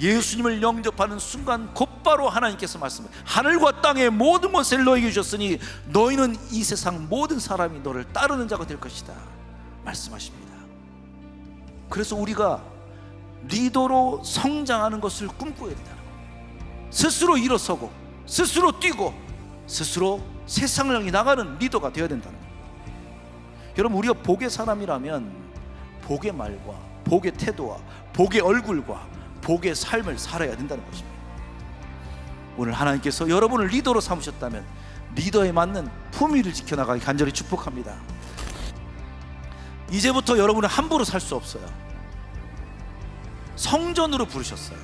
예수님을 영접하는 순간 곧바로 하나님께서 말씀해 하늘과 땅의 모든 것을 너에게 주셨으니 너희는 이 세상 모든 사람이 너를 따르는 자가 될 것이다. 말씀하십니다. 그래서 우리가 리더로 성장하는 것을 된다는 거예요. 스스로 일어서고 스스로 뛰고 스스로 세상을 향해 나가는 리더가 되어야 된다는 거예요. 여러분 우리가 복의 사람이라면 복의 말과 복의 태도와 복의 얼굴과 복의 삶을 살아야 된다는 것입니다. 오늘 하나님께서 여러분을 리더로 삼으셨다면 리더에 맞는 품위를 지켜나가기 간절히 축복합니다. 이제부터 여러분은 함부로 살 수 없어요. 성전으로 부르셨어요.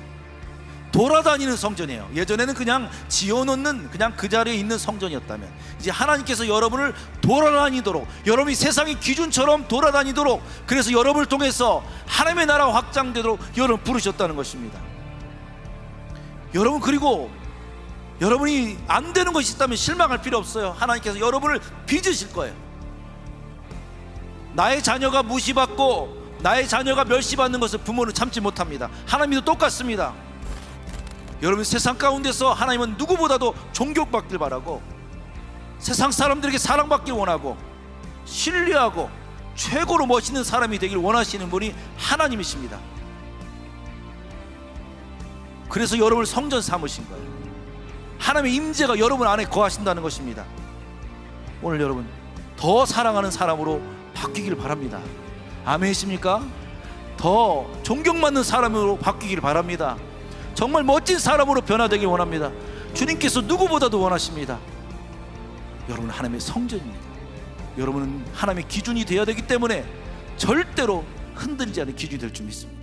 돌아다니는 성전이에요. 예전에는 그냥 지어놓는 그냥 그 자리에 있는 성전이었다면 이제 하나님께서 여러분을 돌아다니도록 여러분이 세상의 기준처럼 돌아다니도록 그래서 여러분을 통해서 하나님의 나라 확장되도록 여러분 부르셨다는 것입니다. 여러분 그리고 여러분이 안 되는 것이 있다면 실망할 필요 없어요. 하나님께서 여러분을 빚으실 거예요. 나의 자녀가 무시받고 나의 자녀가 멸시받는 것을 부모는 참지 못합니다. 하나님도 똑같습니다. 여러분 세상 가운데서 하나님은 누구보다도 존경받길 바라고 세상 사람들에게 사랑받길 원하고 신뢰하고 최고로 멋있는 사람이 되길 원하시는 분이 하나님이십니다. 그래서 여러분을 성전 삼으신 거예요. 하나님의 임재가 여러분 안에 거하신다는 것입니다. 오늘 여러분 더 사랑하는 사람으로 바뀌길 바랍니다. 아멘이십니까? 더 존경받는 사람으로 바뀌길 바랍니다. 정말 멋진 사람으로 변화되길 원합니다. 주님께서 누구보다도 원하십니다. 여러분은 하나님의 성전입니다. 여러분은 하나님의 기준이 되어야 되기 때문에 절대로 흔들리지 않는 기준이 될 줄 믿습니다.